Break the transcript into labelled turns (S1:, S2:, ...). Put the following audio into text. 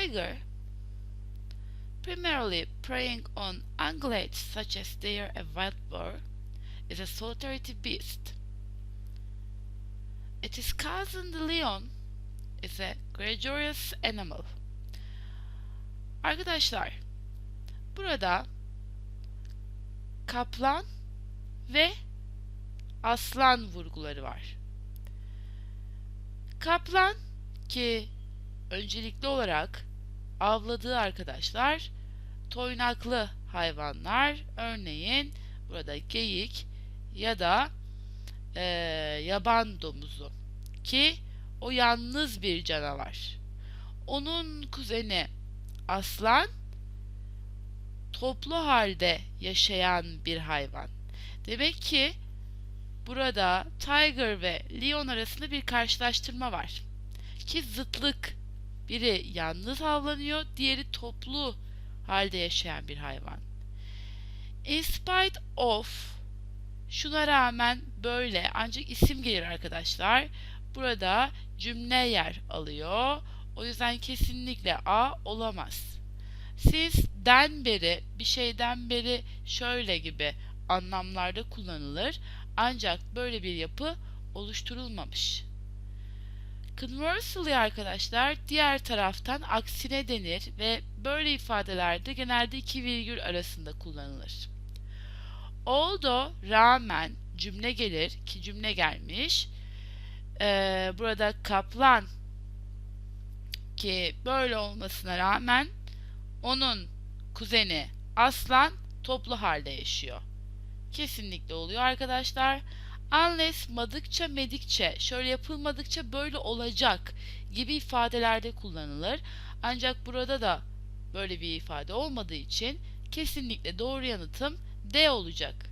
S1: tiger, primarily preying on ungulates such as deer and wild boar, is a solitary beast. Its cousin the lion is a gregarious animal. Arkadaşlar, burada kaplan ve aslan vurguları var. Kaplan ki öncelikli olarak avladığı arkadaşlar toynaklı hayvanlar örneğin burada geyik ya da e, yaban domuzu ki o yalnız bir canavar. Onun kuzeni aslan toplu halde yaşayan bir hayvan. Demek ki burada tiger ve leon arasında bir karşılaştırma var. Ki zıtlık biri yalnız avlanıyor, diğeri toplu halde yaşayan bir hayvan. In spite of şuna rağmen böyle ancak isim gelir arkadaşlar. Burada cümle yer alıyor. O yüzden kesinlikle A olamaz. Since'den beri bir şeyden beri şöyle gibi anlamlarda kullanılır. Ancak böyle bir yapı oluşturulmamış. Conversely arkadaşlar diğer taraftan aksine denir ve böyle ifadelerde genelde iki virgül arasında kullanılır. Although rağmen cümle gelir ki cümle gelmiş. Ee, burada kaplan ki böyle olmasına rağmen onun kuzeni aslan toplu halde yaşıyor. Kesinlikle oluyor arkadaşlar. Unless madıkça medikçe şöyle yapılmadıkça böyle olacak gibi ifadelerde kullanılır. Ancak burada da böyle bir ifade olmadığı için kesinlikle doğru yanıtım D olacak.